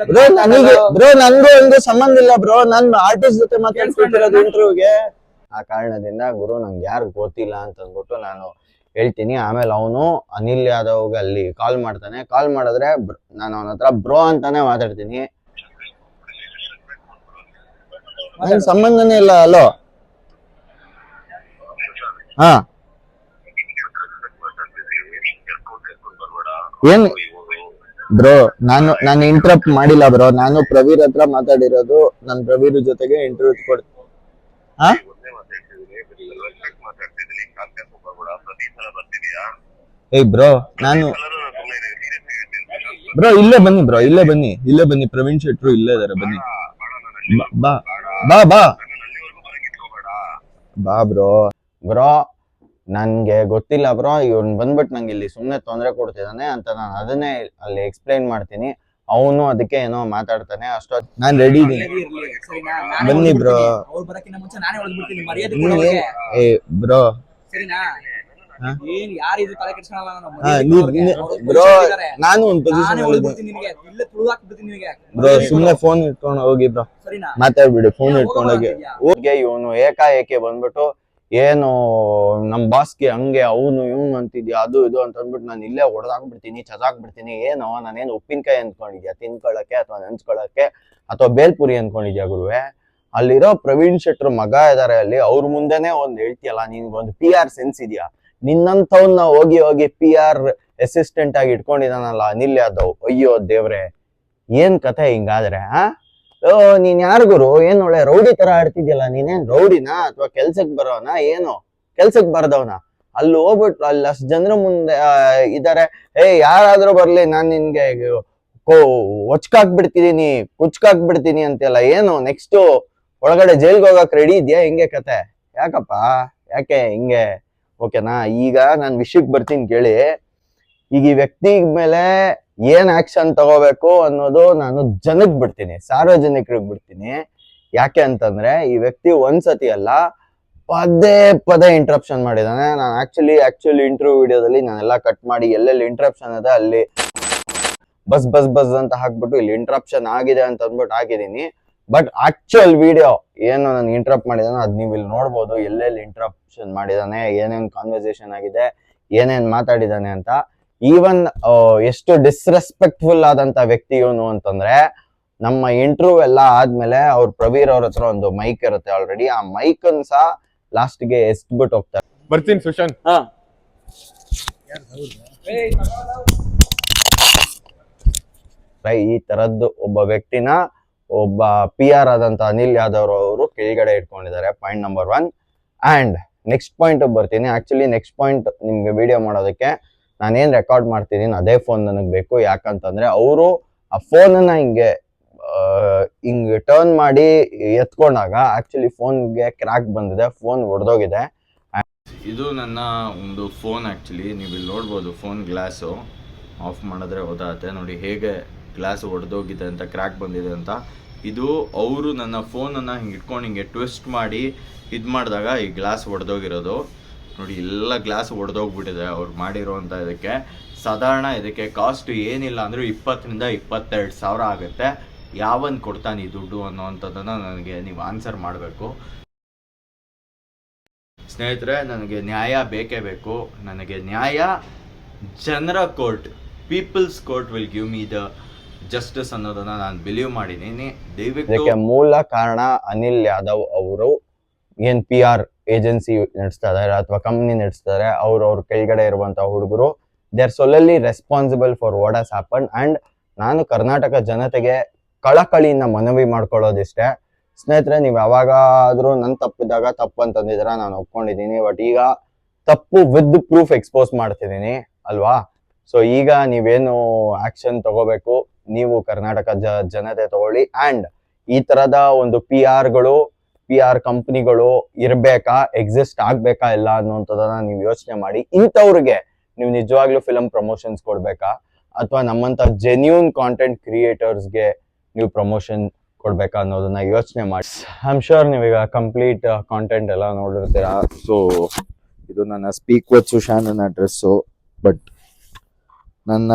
ಬ್ರೋ ನನಗೆ ಬ್ರೋ ನನ್ಗೂ ಒಂದು ಸಂಬಂಧ ಇಲ್ಲ ಬ್ರೋ. ನನ್ ಆರ್ಟಿಸ್ಟ್ ಜೊತೆ ಮಾತಾಡ್ತಿರೋದು ಇಂಟರ್ವ್ಯೂಗೆ ಆ ಕಾರಣದಿಂದ ಗುರು ನಂಗೆ ಯಾರು ಗೊತ್ತಿಲ್ಲ ಅಂತ ಅಂದ್ಬಿಟ್ಟು ನಾನು ಹೇಳ್ತೀನಿ. ಆಮೇಲೆ ಅವನು ಅನಿಲ್ ಯಾದವ್ಗೆ ಅಲ್ಲಿ ಕಾಲ್ ಮಾಡ್ತಾನೆ. ಕಾಲ್ ಮಾಡಿದ್ರೆ ನಾನು ಅವನ ಹತ್ರ ಬ್ರೋ ಅಂತಾನೆ ಮಾತಾಡ್ತೀನಿ. ಸಂಬಂಧನೇ ಇಲ್ಲ, ಅಲೋ. ಹಾ. ಏನ್? ಬ್ರೋ, ನಾನು ನಾನು ಇಂಟ್ರಪ್ಟ್ ಮಾಡಿಲ್ಲ ಬ್ರೋ. ನಾನು ಪ್ರವೀರ್ ಹತ್ರ ಮಾತಾಡಿರೋದು. ನಾನು ಪ್ರವೀರ್ ಜೊತೆಗೆ ಇಂಟರ್ವ್ಯೂ ಕೊಡ್ತೀನಿ ಹಾ? ಏಯ್ ಬ್ರೋ ನಾನು ಬ್ರೋ ಇಲ್ಲೇ ಬನ್ನಿ ಬ್ರೋ ಇಲ್ಲೇ ಬನ್ನಿ ಇಲ್ಲೇ ಬನ್ನಿ ಪ್ರವೀಣ್ ಶೆಟ್ರು ಇಲ್ಲೇ ಇದಾರೆ ಬನ್ನಿ. ಬಾ- ಬಾ ಬಾ ಬಾ. ಬ್ರೋ. ಬ್ರೋ ನನ್ಗೆ ಗೊತ್ತಿಲ್ಲ ಬ್ರೋ ಇವನ್ ಬಂದ್ಬಿಟ್ಟು ನಂಗೆ ಇಲ್ಲಿ ಸುಮ್ಮನೆ ತೊಂದರೆ ಕೊಡ್ತಿದ್ದಾನೆ ಅಂತ ನಾನು ಅದನ್ನೇ ಅಲ್ಲಿ ಎಕ್ಸ್ಪ್ಲೈನ್ ಮಾಡ್ತೀನಿ. ಅವನು ಅದಕ್ಕೆ ಏನೋ ಮಾತಾಡ್ತಾನೆ ಅಷ್ಟೊತ್ತು ನಾನ್ ರೆಡಿ ಇದೀನಿ ಬನ್ನಿ ಬ್ರೋ. ಬ್ರೋ? ಏನ್ ಯಾರು ಇದು ತಲೆ ಕೆಡ್ಸ್ಕೊಳಲ್ಲ ನಾನು? ಹಾ ಮರ್ಯಾದೆ ನೀ ಕೊಡು ಅವ್ರಿಗೆ. ಅವ್ರು ಬ್ರೋ ನಾನು ಒಂದು ಪೊಸಿಷನ್ ಹೊಡೆದ್ಬಿಡ್ತೀನಿ ನಿನಗೆ ಇಲ್ಲೇ ತುಳು ಹಾಕ್ಬಿಡ್ತೀನಿ ನಿನಗೆ ಬ್ರೋ ಸುಮ್ನೆ ಫೋನ್ ಇಟ್ಕೊಂಡು ಹೋಗಿ ಬ್ರೋ. ಮಾತಾಡ್ಬಿಡಿ ಫೋನ್ ಇಟ್ಕೊಂಡು ಹೋಗಿ. ಹೋಗಿ ಇವನು ಏಕಾಏಕೆ ಬಂದ್ಬಿಟ್ಟು ಏನು ನಮ್ ಬಾಸ್ಗೆ ಹಂಗೆ ಅವನು ಇವನು ಅಂತಿದ್ಯಾ? ಅದು ಇದು ಅಂತ ಅಂದ್ಬಿಟ್ಟು ನಾನು ಇಲ್ಲೇ ಹೊಡೆದಾಕ್ಬಿಡ್ತೀನಿ ಚದಾಕ್ಬಿಡ್ತೀನಿ ಏನೋ ನಾನೇನು ಉಪ್ಪಿನಕಾಯಿ ಅಂದ್ಕೊಂಡಿದ್ಯಾ? ತಿನ್ಕೊಳಕ್ಕೆ ಅಥವಾ ನೆನ್ಸ್ಕೊಳಕ್ಕೆ ಅಥವಾ ಬೇಲ್ಪುರಿ ಅನ್ಕೊಂಡಿದ್ಯಾ ಗುರುವೆ? ಅಲ್ಲಿರೋ ಪ್ರವೀಣ್ ಶೆಟ್ರ್ ಮಗ ಇದಾರೆ ಅಲ್ಲಿ. ಅವ್ರ ಮುಂದೆನೆ ಒಂದ್ ಹೇಳ್ತಿಯಲ್ಲ ನಿನ್ಗೊಂದು ಪಿ ಆರ್ ಸೆನ್ಸ್ ಇದೆಯಾ? ನಿನ್ನಂಥವ್ನ ಹೋಗಿ ಹೋಗಿ ಪಿ ಆರ್ ಅಸಿಸ್ಟೆಂಟ್ ಆಗಿ ಇಟ್ಕೊಂಡಿದಾನಲ್ಲ ಅನಿಲ್ ಯಾದವ್. ಅಯ್ಯೋ ದೇವ್ರೆ, ಏನ್ ಕಥೆ ಹಿಂಗಾದ್ರೆ, ಆ? ಓ, ನೀನ್ ಯಾರ್ ಗುರು? ಏನ್ ಒಳ್ಳೆ ರೌಡಿ ತರ ಆಡ್ತಿದ್ಯಲ್ಲ, ನೀನೇನ್ ರೌಡಿನಾ ಅಥವಾ ಕೆಲ್ಸಕ್ ಬರೋನ, ಏನು? ಕೆಲ್ಸಕ್ ಬರ್ದವನ? ಅಲ್ಲಿ ಹೋಗ್ಬಿಟ್ಟು ಅಲ್ಲಿ ಅಷ್ಟು ಜನರ ಮುಂದೆ ಇದಾರೆ. ಏ, ಯಾರಾದ್ರೂ ಬರ್ಲಿ, ನಾನ್ ನಿನ್ಗೆ ಹೊಚ್ಕಾಕ್ಬಿಡ್ತಿದೀನಿ ಕುಚ್ಕಾಕ್ಬಿಡ್ತೀನಿ ಅಂತೆಲ್ಲ ಏನು? ನೆಕ್ಸ್ಟ್ ಒಳಗಡೆ ಜೈಲ್ಗೆ ಹೋಗಕ್ ರೆಡಿ ಇದೆಯಾ? ಹಿಂಗೆ ಕತೆ ಯಾಕಪ್ಪ? ಯಾಕೆ ಹಿಂಗೆ? ಓಕೆನಾ? ಈಗ ನಾನು ವಿಷಯಕ್ಕೆ ಬರ್ತೀನಿ ಕೇಳಿ. ಈಗ ಈ ವ್ಯಕ್ತಿ ಮೇಲೆ ಏನ್ ಆಕ್ಷನ್ ತಗೋಬೇಕು ಅನ್ನೋದು ನಾನು ಜನಕ್ ಬಿಡ್ತೀನಿ, ಸಾರ್ವಜನಿಕರಿಗೆ ಬಿಡ್ತೀನಿ. ಯಾಕೆ ಅಂತಂದ್ರೆ ಈ ವ್ಯಕ್ತಿ ಒಂದ್ಸತಿ ಅಲ್ಲ, ಪದೇ ಪದೇ ಇಂಟ್ರಪ್ಷನ್ ಮಾಡಿದಾನೆ. ನಾನು ಆಕ್ಚುಲಿ ಆಕ್ಚುಲಿ ಇಂಟರ್ವ್ಯೂ ವಿಡಿಯೋದಲ್ಲಿ ನಾನೆಲ್ಲ ಕಟ್ ಮಾಡಿ ಎಲ್ಲೆಲ್ಲಿ ಇಂಟ್ರಪ್ಷನ್ ಅದ ಅಲ್ಲಿ ಬಸ್ ಬಸ್ ಬಸ್ ಅಂತ ಹಾಕ್ಬಿಟ್ಟು ಇಲ್ಲಿ ಇಂಟ್ರಪ್ಷನ್ ಆಗಿದೆ ಅಂತ ಅಂದ್ಬಿಟ್ಟು ಹಾಕಿದೀನಿ ಬಟ್ ಆಕ್ಚುಯಲ್ ವಿಡಿಯೋ ಏನು ನಾನು ಇಂಟ್ರಪ್ಟ್ ಮಾಡಿದಾನೋ ಅದ್ ನೀವು ಇಲ್ಲಿ ನೋಡ್ಬೋದು ಎಲ್ಲೆಲ್ಲಿ ಇಂಟ್ರಪ್ಷನ್ ಮಾಡಿದಾನೆ ಏನೇನ್ ಕಾನ್ವರ್ಸೇಷನ್ ಆಗಿದೆ ಏನೇನ್ ಮಾತಾಡಿದಾನೆ ಅಂತ. ಈವನ್ ಎಷ್ಟು ಡಿಸ್ರೆಸ್ಪೆಕ್ಟ್ಫುಲ್ ಆದಂತ ವ್ಯಕ್ತಿ ಇವನು ಅಂತಂದ್ರೆ ನಮ್ಮ ಇಂಟರ್ವ್ಯೂ ಎಲ್ಲ ಆದ್ಮೇಲೆ ಅವ್ರ ಪ್ರವೀರ್ ಅವ್ರ ಹತ್ರ ಒಂದು ಮೈಕ್ ಇರುತ್ತೆ ಆಲ್ರೆಡಿ ಆ ಮೈಕ್ ಅನ್ ಸಹ ಲಾಸ್ಟ್ಗೆ ಎಸ್ಬಿಟ್ಟು ಹೋಗ್ತಾರೆ. ಬರ್ತೀನಿ ಸುಶಾಂತ್. ಈ ತರದ್ದು ಒಬ್ಬ ವ್ಯಕ್ತಿನ ಒಬ್ಬ ಪಿ ಆರ್ ಆದಂತ ಅನಿಲ್ ಯಾದವ್ ಅವರು ಕೆಳಗಡೆ ಇಟ್ಕೊಂಡಿದ್ದಾರೆ point number one and next point ಬರ್ತೀನಿ. ಆಕ್ಚುಲಿ ನೆಕ್ಸ್ಟ್ ಪಾಯಿಂಟ್ ನಿಮಗೆ ವಿಡಿಯೋ ಮಾಡೋದಕ್ಕೆ ನಾನೇನು ರೆಕಾರ್ಡ್ ಮಾಡ್ತಿದ್ದೀನಿ, ಅದೇ ಫೋನ್ ನನಗೆ ಬೇಕು. ಯಾಕಂತಂದ್ರೆ ಅವರು ಆ ಫೋನನ್ನು ಹಿಂಗೆ ಹಿಂಗೆ ಟರ್ನ್ ಮಾಡಿ ಎತ್ಕೊಂಡಾಗ ಆಕ್ಚುಲಿ ಫೋನ್ಗೆ ಕ್ರ್ಯಾಕ್ ಬಂದಿದೆ ಫೋನ್ ಒಡೆದೋಗಿದೆ. ಇದು ನನ್ನ ಒಂದು ಫೋನ್ ಆ್ಯಕ್ಚುಲಿ ನೀವು ಇಲ್ಲಿ ನೋಡ್ಬೋದು ಫೋನ್ ಗ್ಲಾಸು ಆಫ್ ಮಾಡಿದ್ರೆ ಓದಾತ್ತೆ ನೋಡಿ ಹೇಗೆ ಗ್ಲಾಸ್ ಒಡೆದೋಗಿದೆ ಅಂತ, ಕ್ರ್ಯಾಕ್ ಬಂದಿದೆ ಅಂತ. ಇದು ಅವರು ನನ್ನ ಫೋನನ್ನು ಹಿಂಗೆ ಇಟ್ಕೊಂಡು ಹಿಂಗೆ ಟ್ವಿಸ್ಟ್ ಮಾಡಿ ಇದು ಮಾಡಿದಾಗ ಈ ಗ್ಲಾಸ್ ಒಡೆದೋಗಿರೋದು. ನೋಡಿ, ಎಲ್ಲ ಗ್ಲಾಸ್ ಒಡೆದೋಗ್ಬಿಟ್ಟಿದೆ ಅವ್ರು ಮಾಡಿರೋವಂಥ ಇದಕ್ಕೆ. ಸಾಧಾರಣ ಇದಕ್ಕೆ ಕಾಸ್ಟ್ ಏನಿಲ್ಲ ಅಂದರೂ ಇಪ್ಪತ್ತರಿಂದ ಇಪ್ಪತ್ತೆರಡು ಸಾವಿರ ಆಗುತ್ತೆ. ಯಾವನ್ ಕೊಡ್ತಾನೆ ಈ ದುಡ್ಡು ಅನ್ನೋವಂಥದ್ದನ್ನು ನನಗೆ ನೀವು ಆನ್ಸರ್ ಮಾಡಬೇಕು. ಸ್ನೇಹಿತರೆ, ನನಗೆ ನ್ಯಾಯ ಬೇಕೇ ಬೇಕು. ನನಗೆ ನ್ಯಾಯ ಜನರ court, people's court will give me the justice ಅನ್ನೋದನ್ನ ನಾನು ಬಿಲೀವ್ ಮಾಡಿದ್ದೀನಿ ದಯವಿಟ್ಟು ಮೂಲ ಕಾರಣ ಅನಿಲ್ ಯಾದವ್ ಅವರು ಏನ್ ಪಿ ಆರ್ ಏಜೆನ್ಸಿ ನಡೆಸ್ತಾ ಇದಾರೆ ಅಥವಾ ಕಂಪ್ನಿ ನಡೆಸ್ತಾ ಇದಾರೆ, ಅವ್ರು ಅವ್ರ ಕೆಳಗಡೆ ಇರುವಂತಹ ಹುಡುಗರು they are solely responsible for what has happen and ನಾನು ಕರ್ನಾಟಕ ಜನತೆಗೆ ಕಳಕಳಿಯಿಂದ ಮನವಿ ಮಾಡ್ಕೊಳ್ಳೋದಿಷ್ಟೇ. ಸ್ನೇಹಿತರೆ, ನೀವು ಯಾವಾಗಾದ್ರೂ ನನ್ ತಪ್ಪಿದಾಗ ತಪ್ಪು ಅಂತಂದಿದ್ರ ನಾನು ಒಪ್ಕೊಂಡಿದ್ದೀನಿ. ಬಟ್ ಈಗ ತಪ್ಪು ವಿತ್ ಪ್ರೂಫ್ ಎಕ್ಸ್ಪೋಸ್ ಮಾಡ್ತಿದ್ದೀನಿ, ಅಲ್ವಾ? ಸೊ ಈಗ ನೀವೇನು ಆಕ್ಷನ್ ತಗೋಬೇಕು? ನೀವು ಕರ್ನಾಟಕ ಜ ಜನತೆ ತಗೊಳ್ಳಿ. ಅಂಡ್ ಈ ತರದ ಒಂದು ಪಿ ಗಳು ಪಿ ಆರ್ ಕಂಪ್ನಿಗಳು ಇರಬೇಕಾ ಎಕ್ಸಿಸ್ಟ್ ಆಗ್ಬೇಕಾ, ಇಲ್ಲ ಅನ್ನುವಂಥದ್ದನ್ನ ನೀವು ಯೋಚನೆ ಮಾಡಿ. ಇಂಥವ್ರಿಗೆ ನೀವು ನಿಜವಾಗ್ಲೂ ಫಿಲಮ್ ಪ್ರಮೋಷನ್ಸ್ ಕೊಡ್ಬೇಕಾ? ಅಥವಾ ನಮ್ಮಂತ ಜೆನ್ಯೂನ್ ಕಾಂಟೆಂಟ್ ಕ್ರಿಯೇಟರ್ಸ್ಗೆ ನೀವು ಪ್ರಮೋಷನ್ ಕೊಡ್ಬೇಕಾ ಅನ್ನೋದನ್ನ ಯೋಚನೆ ಮಾಡಿ. ಐ ಆಮ್ ಶೋರ್ ನೀವೀಗ ಕಂಪ್ಲೀಟ್ ಕಾಂಟೆಂಟ್ ಎಲ್ಲ ನೋಡಿರ್ತೀರಾ. ಸೊ ಇದು ನನ್ನ ಸ್ಪೀಕ್ ವಿತ್ ಸುಶಾನ್ ನನ್ನ ಡ್ರೆಸ್ಸು ಬಟ್ ನನ್ನ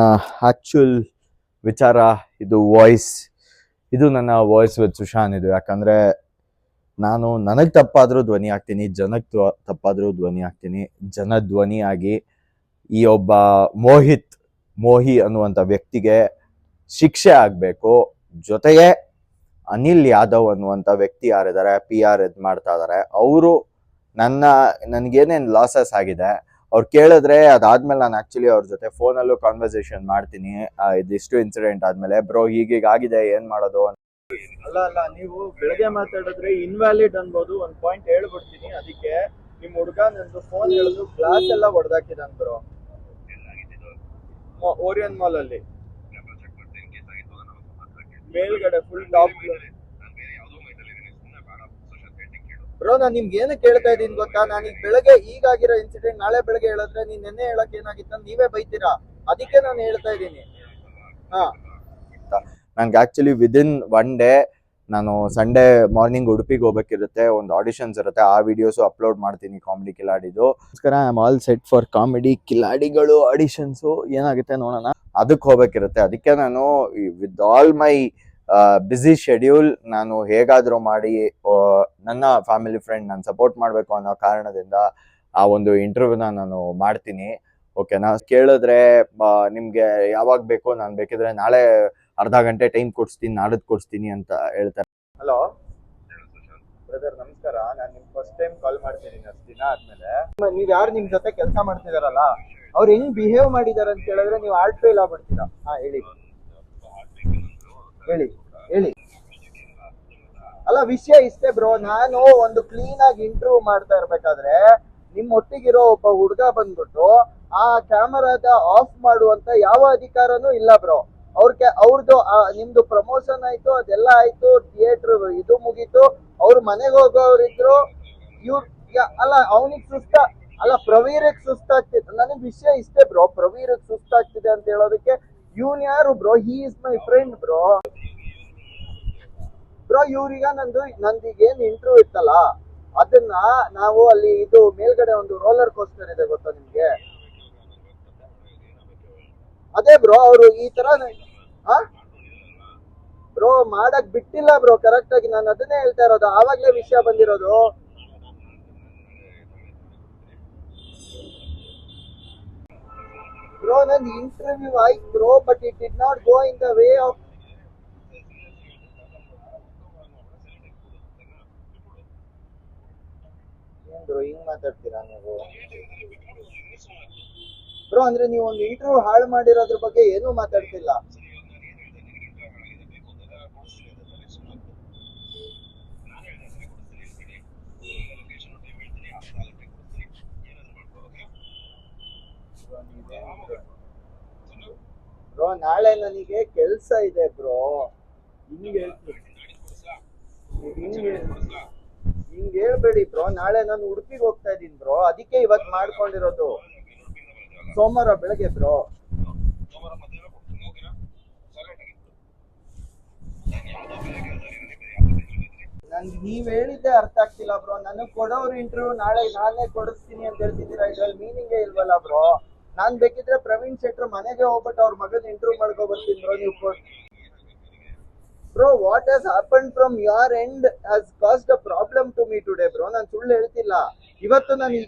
ಆಕ್ಚುಲ್ ವಿಚಾರ, ಇದು ವಾಯ್ಸ್ ಇದು ನನ್ನ ವಾಯ್ಸ್ ವಿತ್ ಸುಶಾನ್ ಇದು. ಯಾಕಂದ್ರೆ ನಾನು ನನಗೆ ತಪ್ಪಾದರೂ ಧ್ವನಿ ಆಗ್ತೀನಿ ಜನಕ್ಕೆ ತಪ್ಪಾದರೂ ಧ್ವನಿ ಆಗ್ತೀನಿ ಜನ ಧ್ವನಿ ಆಗಿ ಈ ಒಬ್ಬ ಮೋಹಿತ್, ಮೋಹಿ ಅನ್ನುವಂಥ ವ್ಯಕ್ತಿಗೆ ಶಿಕ್ಷೆ ಆಗಬೇಕು. ಜೊತೆಗೆ ಅನಿಲ್ ಯಾದವ್ ಅನ್ನುವಂಥ ವ್ಯಕ್ತಿ ಯಾರಿದ್ದಾರೆ ಪಿ ಆರ್ ಇದು ಮಾಡ್ತಾ ಇದ್ದಾರೆ. ಅವರು ನನ್ನ, ನನಗೇನೇನು ಲಾಸಸ್ ಆಗಿದೆ ಅವ್ರು ಕೇಳಿದ್ರೆ ಅದಾದ್ಮೇಲೆ ನಾನು ಆಕ್ಚುಲಿ ಅವ್ರ ಜೊತೆ ಫೋನಲ್ಲೂ ಕಾನ್ವರ್ಸೇಷನ್ ಮಾಡ್ತೀನಿ. ಇದಿಷ್ಟು ಇನ್ಸಿಡೆಂಟ್ ಆದ್ಮೇಲೆ. ಬ್ರೋ ಹೀಗೀಗ ಆಗಿದೆ ಏನ್ ಮಾಡೋದು ಅಲ್ಲ ಅಲ್ಲ, ನೀವು ಬೆಳಗ್ಗೆ ಮಾತಾಡಿದ್ರೆ ಇನ್ವ್ಯಾಲಿಡ್ ಅನ್ಬೋದು. ಒಂದ್ ಪಾಯಿಂಟ್ ಹೇಳ್ಬಿಡ್ತೀನಿ. ಅದಕ್ಕೆ ನಿಮ್ ಹುಡುಗ ನಂದು ಫೋನ್ ಹೇಳಿದ್ರು ಗ್ಲಾಸ್ ಎಲ್ಲ ಹೊಡೆದಾಕಿದಾನ್ ಬ್ರೋ ಓರಿಯನ್ ಮಾಲ್ ಅಲ್ಲಿ. ಮೇಲ್ಗಡೆ ಫುಲ್ ಟಾಪ್ ಬ್ರೋ ನಾನ್ ನಿಮ್ಗೆ ಏನು ಕೇಳ್ತಾ ಇದೀನಿ ಗೊತ್ತಾ? ನಾನು ಈಗ ಬೆಳಗ್ಗೆ ಈಗಾಗಿರೋ ಇನ್ಸಿಡೆಂಟ್ ನಾಳೆ ಬೆಳಗ್ಗೆ ಹೇಳಿದ್ರೆ ನೀನ್ ನೆನ್ನೆ ಹೇಳಕ್ ಏನಾಗಿತ್ತು ನೀವೇ ಬೈತೀರಾ? ಅದಕ್ಕೆ ನಾನು ಹೇಳ್ತಾ ಇದ್ದೀನಿ. ಹಾ. ನನ್ಗೆ ಆಕ್ಚುಲಿ ವಿದಿನ್ ಒನ್ ಡೇ ನಾನು ಸಂಡೇ ಮಾರ್ನಿಂಗ್ ಉಡುಪಿಗೆ ಹೋಗ್ಬೇಕಿರುತ್ತೆ ಒಂದು ಆಡಿಷನ್ಸ್ ಇರುತ್ತೆ ಆ ವಿಡಿಯೋಸು ಅಪ್ಲೋಡ್ ಮಾಡ್ತೀನಿ ಕಾಮಿಡಿ ಕಿಲಾಡಿದು. ಅದಕ್ಕೋಸ್ಕರ I am all set for comedy Khiladigalu auditions ಏನಾಗುತ್ತೆ ನೋಡೋಣ. ಅದಕ್ಕೆ ಹೋಗ್ಬೇಕಿರುತ್ತೆ. ಅದಕ್ಕೆ ನಾನು with all my busy schedule ನಾನು ಹೇಗಾದರೂ ಮಾಡಿ ನನ್ನ ಫ್ಯಾಮಿಲಿ ಫ್ರೆಂಡ್ ನಾನು ಸಪೋರ್ಟ್ ಮಾಡಬೇಕು ಅನ್ನೋ ಕಾರಣದಿಂದ ಆ ಒಂದು ಇಂಟರ್ವ್ಯೂನ ನಾನು ಮಾಡ್ತೀನಿ. ಓಕೆನಾ ಕೇಳಿದ್ರೆ ನಿಮಗೆ ಯಾವಾಗ ಬೇಕು ನಾನು ಬೇಕಿದ್ರೆ ನಾಳೆ ಅರ್ಧ ಗಂಟೆ ಟೈಮ್ ಕೊಡಿಸ್ತೀನಿ, ನಾಡದ್ ಕೊಡಿಸ್ತೀನಿ ಅಂತ ಹೇಳ್ತಾರೆ. ಹಲೋ ಬ್ರದರ್ ನಮಸ್ಕಾರ. ನಾನು ನಿಮ್ಗೆ ಫಸ್ಟ್ ಟೈಮ್ ಕಾಲ್ ಮಾಡ್ತಿದ್ದೀನಿ ಅಷ್ಟು ದಿನ ಆದ್ಮೇಲೆ. ನೀವು ಯಾರು ನಿಮ್ಮ ಜೊತೆ ಕೆಲಸ ಮಾಡ್ತಿದಾರಲ್ಲ, ಅವ್ರು ಹೆಂಗ್ ಬಿಹೇವ್ ಮಾಡಿದಾರೆ ಅಂತ ಹೇಳಿದ್ರೆ ನೀವು ಆರ್ಟ್ ಫೇಲ್ ಆಗ್ಬಿಡ್ತೀರಾ? ಹಾ ಹೇಳಿ ಹೇಳಿ. ಹೇಳಿ. ಅಲ್ಲ, ವಿಷಯ ಇಷ್ಟೇ ಬ್ರೋ ನಾನು ಒಂದು ಕ್ಲೀನ್ ಆಗಿ ಇಂಟರ್ವ್ಯೂ ಮಾಡ್ತಾ ಇರ್ಬೇಕಾದ್ರೆ ನಿಮ್ ಒಟ್ಟಿಗಿರೋ ಒಬ್ಬ ಹುಡುಗ ಬಂದ್ಬಿಟ್ಟು ಆ ಕ್ಯಾಮರಾದ ಆಫ್ ಮಾಡುವಂತ ಯಾವ ಅಧಿಕಾರನೂ ಇಲ್ಲ ಬ್ರೋ ಅವ್ರಿಗೆ ಅವ್ರದ್ದು ನಿಮ್ದು ಪ್ರಮೋಷನ್ ಆಯ್ತು, ಅದೆಲ್ಲ ಆಯ್ತು ಥಿಯೇಟರ್ ಇದು ಮುಗೀತು. ಅವ್ರ ಮನೆಗೆ ಹೋಗೋರಿದ್ರು ಇವ್ರ ಅಲ್ಲ, ಅವನಿಗೆ ಸುಸ್ತ, ಅಲ್ಲ ಪ್ರವೀರಕ್ ಸುಸ್ತಾಗ್ತಿದೆ ನನಗ್ ವಿಷಯ ಇಷ್ಟೇ ಬ್ರೋ ಪ್ರವೀರಕ್ ಸುಸ್ತಾಗ್ತಿದೆ ಅಂತ ಹೇಳೋದಕ್ಕೆ, ಇವನ್ ಯಾರು bro he is my friend bro bro ಇವ್ರಿಗ ನಂದು, ನಂದೀಗ ಏನ್ ಇಂಟರ್ವ್ಯೂ ಇತ್ತಲ್ಲ, ಅದನ್ನ ನಾವು ಅಲ್ಲಿ ಇದು ಮೇಲ್ಗಡೆ ಒಂದು ರೋಲರ್ ಕೋಸ್ಟರ್ ಇದೆ ಗೊತ್ತಾ ನಿಮ್ಗೆ? ಅದೇ ಬ್ರೋ ಅವರು ಈ ತರ ಬ್ರೋ ಮಾಡಕ್ ಬಿಟ್ಟಿಲ್ಲ ಬ್ರೋ ಕರೆಕ್ಟ್ ಆಗಿ ನಾನು ಅದನ್ನೇ ಹೇಳ್ತಾ ಇರೋದು, ಆವಾಗ್ಲೇ ವಿಷಯ ಬಂದಿರೋದು. ಬ್ರೋ ನನ್ ಇಂಟರ್ವ್ಯೂ ಆಯ್ತು bro but it did not go in the way of bro ಹಿಂಗ್ ಮಾತಾಡ್ತೀರಾ ನೀವು? ಬ್ರೋ, ಅಂದ್ರೆ ನೀವು ಒಂದು ಇಂಟರ್ವ್ಯೂ ಹಾಳು ಮಾಡಿರೋದ್ರ ಬಗ್ಗೆ ಏನೂ ಮಾತಾಡ್ತಿಲ್ಲ. ಬ್ರೋ, ನಾಳೆ ನನಗೆ ಕೆಲಸ ಇದೆ ಬ್ರೋ. ಹಿಂಗ್ ಹೇಳ್ತೀನಿ. ಹಿಂಗ್ ಹೇಳ್ಬೇಡಿ ಬ್ರೋ. ನಾಳೆ ನಾನು ಉಡುಪಿಗೆ ಹೋಗ್ತಾ ಇದೀನಿ ಬ್ರೋ. ಅದಕ್ಕೆ ಇವತ್ ಮಾಡ್ಕೊಂಡಿರೋದು. ಸೋಮವಾರ ಬೆಳಗ್ಗೆ ಬ್ರೋ. ನನ್ಗೆ ನೀವ್ ಹೇಳಿದ್ದೆ ಅರ್ಥ ಆಗ್ತಿಲ್ಲ ಬ್ರೋ. ನನಗ್ ಕೊಡೋರು ಇಂಟರ್ವ್ಯೂ ನಾಳೆ ನಾನೇ ಕೊಡಿಸ್ತೀನಿ ಅಂತ ಹೇಳ್ತಿದ್ದೀರಾ? ಇದ್ರಲ್ಲಿ ಮೀನಿಂಗೇ ಇಲ್ವಲ್ಲ ಬ್ರೋ. ನಾನ್ ಬೇಕಿದ್ರೆ ಪ್ರವೀಣ್ ಶೆಟ್ರು ಮನೆಗೆ ಹೋಗ್ಬಿಟ್ಟು ಅವ್ರ ಮಗನ ಇಂಟರ್ವ್ಯೂ ಮಾಡ್ಕೊ ಬರ್ತೀನಿ ಬ್ರೋ. ನೀವು bro what has happen from your end has cost a problem to me today bro. ನಾನು ಸುಳ್ಳು ಹೇಳ್ತಿಲ್ಲ. ಇವತ್ತು ನಾನು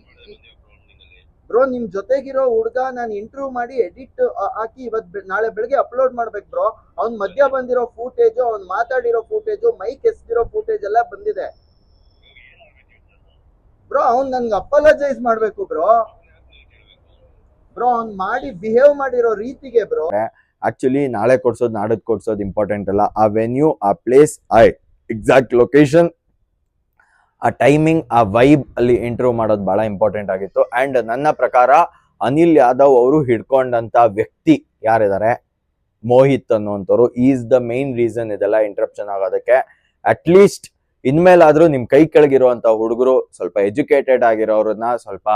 ಬ್ರೋ, ನಿಮ್ ಜೊತೆಗಿರೋ ಹುಡ್ಗ ನಾನು ಇಂಟರ್ವ್ಯೂ ಮಾಡಿ ಎಡಿಟ್ ಹಾಕಿ ಇವತ್ ನಾಳೆ ಬೆಳಗ್ಗೆ ಅಪ್ಲೋಡ್ ಮಾಡ್ಬೇಕು, ಬ್ರೋ. ಅವ್ನ್ ಮಧ್ಯ ಬಂದಿರೋ ಫೂಟೇಜು ಅವ್ನ್ ಮಾತಾಡಿರೋ ಫೂಟೇಜು ಮೈಕ್ ಎಸ್ದಿರೋ ಫೂಟೇಜ್ ಎಲ್ಲ ಬಂದಿದೆ. ಬ್ರೋ, ಅವ್ನ್ ನನ್ಗೆ ಅಪಾಲಜೈಸ್ ಮಾಡ್ಬೇಕು, ಬ್ರೋ. ಬ್ರೋ, ಅವ್ನ್ ಮಾಡಿ ಬಿಹೇವ್ ಮಾಡಿರೋ ರೀತಿಗೆ, ಬ್ರೋ. ಆಕ್ಚುಲಿ ನಾಳೆ ಕೊಡ್ಸೋದು, ನಾಡದ್ ಕೊಡ್ಸೋದು ಇಂಪಾರ್ಟೆಂಟ್ ಅಲ್ಲ. ಆ ವೆನ್ಯೂ ಆ ಪ್ಲೇಸ್ ಆ ಎಕ್ಸಾಕ್ಟ್ ಲೊಕೇಶನ್ ಆ ಟೈಮಿಂಗ್ ಆ ವೈಬ್ ಅಲ್ಲಿ ಇಂಟ್ರೂವ್ ಮಾಡೋದು ಬಹಳ ಇಂಪಾರ್ಟೆಂಟ್ ಆಗಿತ್ತು. ಅಂಡ್ ನನ್ನ ಪ್ರಕಾರ, ಅನಿಲ್ ಯಾದವ್ ಅವರು ಹಿಡ್ಕೊಂಡಂತ ವ್ಯಕ್ತಿ ಯಾರಿದ್ದಾರೆ ಮೋಹಿತ್ ಅನ್ನುವಂಥವ್ರು. ಈಸ್ ದ ಮೇನ್ ರೀಸನ್ ಇದೆಲ್ಲ ಇಂಟ್ರಪ್ಷನ್ ಆಗೋದಕ್ಕೆ. ಅಟ್ಲೀಸ್ಟ್ ಇನ್ಮೇಲಾದ್ರೂ ನಿಮ್ ಕೈ ಕೆಳಗಿರುವಂತ ಹುಡುಗರು, ಸ್ವಲ್ಪ ಎಜುಕೇಟೆಡ್ ಆಗಿರೋರನ್ನ ಸ್ವಲ್ಪ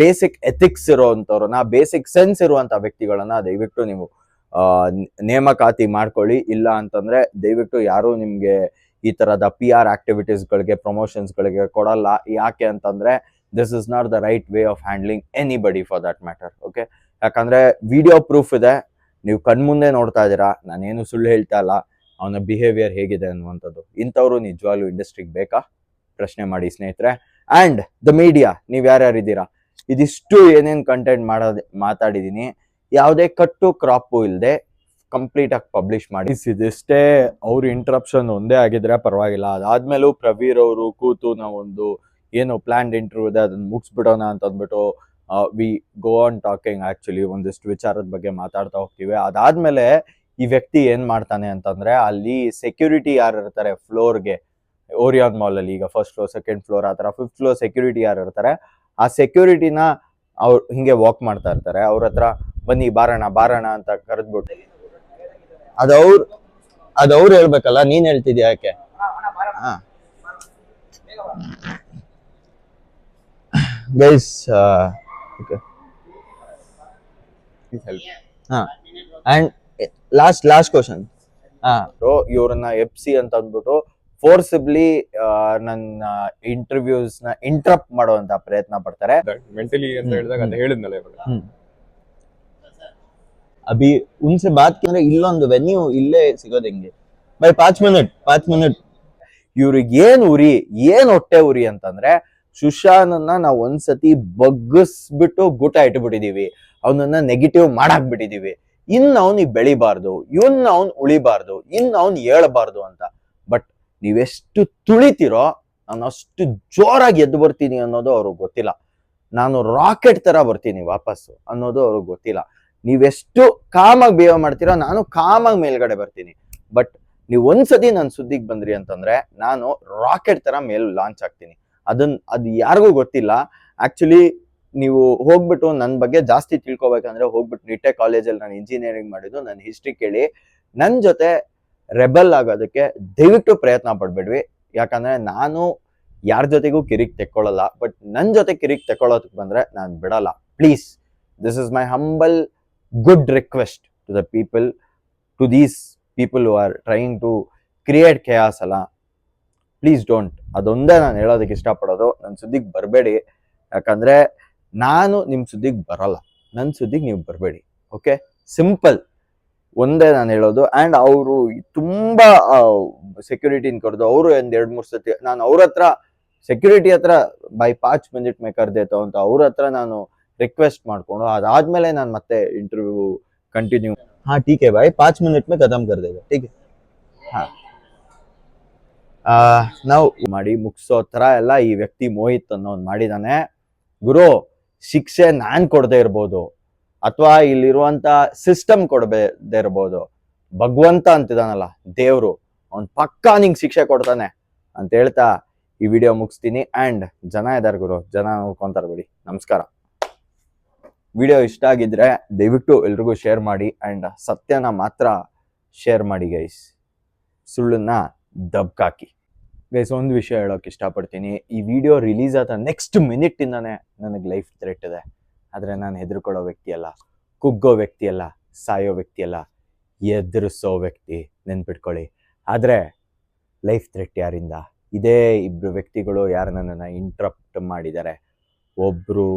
ಬೇಸಿಕ್ ಎಥಿಕ್ಸ್ ಇರೋವಂಥವ್ರನ್ನ ಬೇಸಿಕ್ ಸೆನ್ಸ್ ಇರುವಂತ ವ್ಯಕ್ತಿಗಳನ್ನ ದಯವಿಟ್ಟು ನೀವು ನೇಮಕಾತಿ ಮಾಡ್ಕೊಳ್ಳಿ. ಇಲ್ಲ ಅಂತಂದ್ರೆ ದಯವಿಟ್ಟು ಯಾರು ನಿಮ್ಗೆ ಈ ತರದ ಪಿ ಆರ್ ಆಕ್ಟಿವಿಟೀಸ್ಗಳಿಗೆ ಪ್ರಮೋಷನ್ಸ್ಗಳಿಗೆ ಕೊಡಲ್ಲ. ಯಾಕೆ ಅಂತಂದ್ರೆ this is not the right way of handling anybody for that matter okay ಯಾಕಂದ್ರೆ ವಿಡಿಯೋ ಪ್ರೂಫ್ ಇದೆ. ನೀವು ಕಣ್ಮುಂದೆ ನೋಡ್ತಾ ಇದ್ದೀರಾ. ನಾನೇನು ಸುಳ್ಳು ಹೇಳ್ತಾ ಇಲ್ಲ. ಅವನ ಬಿಹೇವಿಯರ್ ಹೇಗಿದೆ ಅನ್ನುವಂಥದ್ದು. ಇಂಥವ್ರು ನಿಜವಾಗ್ಲೂ ಇಂಡಸ್ಟ್ರಿಗೆ ಬೇಕಾ? ಪ್ರಶ್ನೆ ಮಾಡಿ ಸ್ನೇಹಿತರೆ. ಆ್ಯಂಡ್ ದ ಮೀಡಿಯಾ ನೀವು ಯಾರ್ಯಾರು ಇದ್ದೀರಾ ಇದಿಷ್ಟು ಏನೇನು ಕಂಟೆಂಟ್ ಮಾಡೋದು ಮಾತಾಡಿದ್ದೀನಿ. ಯಾವುದೇ ಕಟ್ಟು ಕ್ರಾಪು ಇಲ್ಲದೆ ಕಂಪ್ಲೀಟ್ ಆಗಿ ಪಬ್ಲಿಷ್ ಮಾಡಿ. ಇದಿಷ್ಟೇ ಅವ್ರ ಇಂಟ್ರಪ್ಷನ್ ಒಂದೇ ಆಗಿದ್ರೆ ಪರವಾಗಿಲ್ಲ. ಅದಾದ್ಮೇಲೂ ಪ್ರವೀರ್ ಅವರು ಕೂತು ನಾವೊಂದು ಏನು ಪ್ಲಾನ್ಡ್ ಇಂಟರ್ವ್ಯೂ ಇದೆ ಅದನ್ನ ಮುಗಿಸ್ಬಿಡೋಣ ಅಂತ ಅಂದ್ಬಿಟ್ಟು we go on talking actually ಒಂದಿಷ್ಟು ವಿಚಾರದ ಬಗ್ಗೆ ಮಾತಾಡ್ತಾ ಹೋಗ್ತೀವಿ. ಅದಾದ್ಮೇಲೆ ಈ ವ್ಯಕ್ತಿ ಏನ್ ಮಾಡ್ತಾನೆ ಅಂತಂದ್ರೆ, ಅಲ್ಲಿ ಸೆಕ್ಯೂರಿಟಿ ಯಾರು ಇರ್ತಾರೆ ಫ್ಲೋರ್ಗೆ ಓರಿಯಾನ್ ಮಾಲ್ ಅಲ್ಲಿ, ಈಗ ಫಸ್ಟ್ ಫ್ಲೋರ್ ಸೆಕೆಂಡ್ ಫ್ಲೋರ್ ಆ ತರ ಫಿಫ್ತ್ ಫ್ಲೋರ್ ಸೆಕ್ಯೂರಿಟಿ ಯಾರು ಇರ್ತಾರೆ, ಆ ಸೆಕ್ಯೂರಿಟಿನ ಅವ್ರು ಹಿಂಗೆ ವಾಕ್ ಮಾಡ್ತಾ ಇರ್ತಾರೆ. ಅವ್ರ ಹತ್ರ ಬನ್ನಿ ಬಾರಣ ಬಾರಣ ಅಂತ ಕರೆದ್ಬಿಟ್ಟು. ಅದವ್ರು ಅದವ್ರು ಹೇಳ್ಬೇಕಲ್ಲ ನೀನ್ ಹೇಳ್ತಿದ್ಯಾ ಯಾಕೆ? ಹಾ. ಗೈಸ್ ಓಕೆ ಹಾ. ಅಂಡ್ ಲಾಸ್ಟ್ ಲಾಸ್ಟ್ ಕ್ವಶನ್ ಹಾ. ಇವ್ರನ್ನ ಎಫ್ ಸಿ ಅಂತ ಅಂದ್ಬಿಟ್ಟು ಫೋರ್ಸಿಬ್ಲಿ ನನ್ನ ಇಂಟರ್ವ್ಯೂಸ್ನ ಇಂಟ್ರಪ್ಟ್ ಮಾಡುವಂತ ಪ್ರಯತ್ನ ಪಡ್ತಾರೆ. ಮೆಂಟಲಿ ಅಂತ ಹೇಳಿದಾಗ ಅಂತ. ಹೇಳಿದ್ನಲ್ಲ ಅಭಿ ಉನ್ಸೆ ಬಾತ್ ಕೇಂದ್ರ ಇಲ್ಲೊಂದು ವೆನ್ಯೂ ಇಲ್ಲೇ ಸಿಗೋದು ಹೆಂಗೆ? ಬೈ ಪಾಂಚ್ ಮಿನಿಟ್ ಪಾಂಚ್ ಮಿನಿಟ್. ಇವ್ರಿಗೆ ಏನ್ ಉರಿ, ಏನ್ ಹೊಟ್ಟೆ ಉರಿ ಅಂತಂದ್ರೆ ಸುಶಾನನ್ನ ನಾವ್ ಒಂದ್ಸತಿ ಬಗ್ಗಿಸ್ಬಿಟ್ಟು ಗುಟ ಇಟ್ಬಿಟ್ಟಿದೀವಿ. ಅವನನ್ನ ನೆಗೆಟಿವ್ ಮಾಡಾಕ್ಬಿಟ್ಟಿದೀವಿ. ಇನ್ ಅವ್ನಿಗೆ ಬೆಳಿಬಾರ್ದು ಇವನ್ ಅವ್ನ್ ಉಳಿಬಾರ್ದು, ಇನ್ ಅವ್ನ್ ಹೇಳ್ಬಾರ್ದು ಅಂತ. ಬಟ್ ನೀವೆಷ್ಟು ತುಳಿತಿರೋ ನಾನು ಅಷ್ಟು ಜೋರಾಗಿ ಎದ್ದು ಬರ್ತೀನಿ ಅನ್ನೋದು ಅವ್ರಿಗೆ ಗೊತ್ತಿಲ್ಲ. ನಾನು ರಾಕೆಟ್ ತರ ಬರ್ತೀನಿ ವಾಪಸ್ಸು ಅನ್ನೋದು ಅವ್ರಿಗೆ ಗೊತ್ತಿಲ್ಲ. ನೀವೆಷ್ಟು ಕಾಮಾಗಿ ಬಿಹೇವ್ ಮಾಡ್ತೀರೋ ನಾನು ಕಾಮಾಗಿ ಮೇಲ್ಗಡೆ ಬರ್ತೀನಿ. ಬಟ್ ನೀವು ಒಂದ್ಸತಿ ನನ್ನ ಸುದ್ದಿಗೆ ಬಂದ್ರಿ ಅಂತಂದ್ರೆ ನಾನು ರಾಕೆಟ್ ತರ ಮೇಲ್ ಲಾಂಚ್ ಆಗ್ತೀನಿ. ಅದನ್, ಅದು ಯಾರಿಗೂ ಗೊತ್ತಿಲ್ಲ. ಆಕ್ಚುಲಿ ನೀವು ಹೋಗ್ಬಿಟ್ಟು ನನ್ನ ಬಗ್ಗೆ ಜಾಸ್ತಿ ತಿಳ್ಕೊಬೇಕಂದ್ರೆ ಹೋಗ್ಬಿಟ್ಟು ನಿಟ್ಟೆ ಕಾಲೇಜಲ್ಲಿ ನಾನು ಇಂಜಿನಿಯರಿಂಗ್ ಮಾಡಿದ್ದು ನನ್ನ ಹಿಸ್ಟ್ರಿ ಕೇಳಿ. ನನ್ನ ಜೊತೆ ರೆಬಲ್ ಆಗೋದಕ್ಕೆ ದಯವಿಟ್ಟು ಪ್ರಯತ್ನ ಪಡ್ಬೇಡ್ವಿ ಯಾಕಂದ್ರೆ ನಾನು ಯಾರ ಜೊತೆಗೂ ಕಿರಿಕ್ ತೆಕ್ಕೊಳ್ಳಲ್ಲ. ಬಟ್ ನನ್ನ ಜೊತೆ ಕಿರಿಕ್ ತೆಕ್ಕೊಳ್ಳೋದಕ್ಕೆ ಬಂದರೆ ನಾನು ಬಿಡಲ್ಲ. Please this is my humble good request to the people to these people who are trying to create chaos ಅಲ್ಲ. ಪ್ಲೀಸ್ ಡೋಂಟ್ ಅದೊಂದೇ ನಾನು ಹೇಳೋದಕ್ಕೆ ಇಷ್ಟಪಡೋದು. ನನ್ನ ಸುದ್ದಿಗೆ ಬರಬೇಡಿ. ಯಾಕಂದರೆ ನಾನು ನಿಮ್ಮ ಸುದ್ದಿಗೆ ಬರಲ್ಲ. ನನ್ನ ಸುದ್ದಿಗೆ ನೀವು ಬರಬೇಡಿ. ಓಕೆ ಸಿಂಪಲ್ ಒಂದೇ ನಾನು ಹೇಳೋದು. ಆ್ಯಂಡ್ ಅವರು ತುಂಬ ಸೆಕ್ಯೂರಿಟಿನ ಕರೆದು ಅವರು ಒಂದು ಎರಡು, ಮೂರು ಸತಿ, ನಾನು ಅವ್ರ ಹತ್ರ ಸೆಕ್ಯೂರಿಟಿ ಹತ್ರ ಬೈ ಪಾಚ್ ಮಿನಿಟ್ ಮೇ ಕರ್ದೇತೋ ಅಂತ ಅವ್ರ ಹತ್ರ ನಾನು ರಿಕ್ವೆಸ್ಟ್ ಮಾಡ್ಕೊಂಡು ಅದಾದ್ಮೇಲೆ ನಾನು ಮತ್ತೆ ಇಂಟರ್ವ್ಯೂ ಕಂಟಿನ್ಯೂ ಹಾ ठीक है भाई पाँच मिनट में खत्म कर देगा ठीक है हाँ ನಾವು ಮಾಡಿ ಮುಗಿಸೋ ಥರ ಎಲ್ಲ ಈ ವ್ಯಕ್ತಿ ಮೋಹಿತ್ ಅನ್ನೋನ್ ಮಾಡಿದಾನೆ ಗುರು ಶಿಕ್ಷೆ ನಾನ್ ಕೊಡದೆ ಇರ್ಬೋದು ಅಥವಾ ಇಲ್ಲಿರುವಂತ ಸಿಸ್ಟಮ್ ಕೊಡಬೇದೇ ಇರ್ಬೋದು ಭಗವಂತ ಅಂತಿದಾನಲ್ಲ ದೇವ್ರು ಅವ್ನ್ ಪಕ್ಕಾ ನಿಂಗೆ ಶಿಕ್ಷೆ ಕೊಡ್ತಾನೆ ಅಂತ ಹೇಳ್ತಾ ಈ ವಿಡಿಯೋ ಮುಗಿಸ್ತೀನಿ ಅಂಡ್ ಜನ ಇದಾರೆ ಗುರು ಜನ ನೋಡ್ಕೊಂತಾರೆ ಬಿಡಿ ನಮಸ್ಕಾರ ವಿಡಿಯೋ ಇಷ್ಟ ಆಗಿದ್ರೆ ದಯವಿಟ್ಟು ಎಲ್ರಿಗೂ ಶೇರ್ ಮಾಡಿ ಅಂಡ್ ಸತ್ಯನ ಮಾತ್ರ ಶೇರ್ ಮಾಡಿ ಗೈಸ್ ಸುಳ್ಳನ್ನ ದಬ್ಕಾಕಿ. ಗೈಸ್ ಒಂದು ವಿಷಯ ಹೇಳೋಕೆ ಇಷ್ಟಪಡ್ತೀನಿ. ಈ ವಿಡಿಯೋ ರಿಲೀಸ್ ಆದ ನೆಕ್ಸ್ಟ್ ಮಿನಿಟ್ಟಿಂದಾನೇ ನನಗೆ ಲೈಫ್ ಥ್ರೆಟ್ ಇದೆ. ಆದರೆ ನಾನು ಹೆದರ್ಕೊಳ್ಳೋ ವ್ಯಕ್ತಿ ಅಲ್ಲ, ಕುಗ್ಗೋ ವ್ಯಕ್ತಿ ಅಲ್ಲ, ಸಾಯೋ ವ್ಯಕ್ತಿ ಅಲ್ಲ, ಎದುರಿಸೋ ವ್ಯಕ್ತಿ, ನೆನ್ಪಿಟ್ಕೊಳ್ಳಿ. ಆದರೆ ಲೈಫ್ ಥ್ರೆಟ್ ಯಾರಿಂದ? ಇದೇ ಇಬ್ಬರು ವ್ಯಕ್ತಿಗಳು ಯಾರು ನನ್ನನ್ನು ಇಂಟ್ರಪ್ಟ್ ಮಾಡಿದ್ದಾರೆ. ಒಬ್ಬರು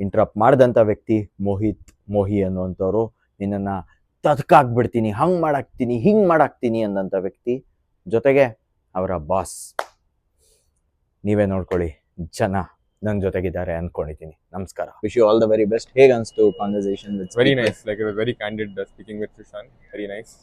ಇಂಟ್ರಪ್ಟ್ ಮಾಡಿದಂಥ ವ್ಯಕ್ತಿ ಮೋಹಿತ್ ಮೋಹಿ ಅನ್ನುವಂಥವ್ರು ನಿನ್ನನ್ನು ತದಕಾಕ್ಬಿಡ್ತೀನಿ ಹಂಗೆ ಮಾಡಾಕ್ತೀನಿ ಹಿಂಗೆ ಮಾಡಾಕ್ತೀನಿ ಅಂದಂಥ ವ್ಯಕ್ತಿ ಜೊತೆಗೆ ಅವರ ಬಾಸ್ ನೀವೇ ನೋಡ್ಕೊಳ್ಳಿ ಜನ ನನ್ನ ಜೊತೆಗಿದ್ದಾರೆ ಅನ್ಕೊಂಡಿದ್ದೀನಿ. ನಮಸ್ಕಾರ. Wish you all the very best ಹೇಗೆ ಅನಿಸ್ತು conversation very nice like very candid speaking with uh, very nice.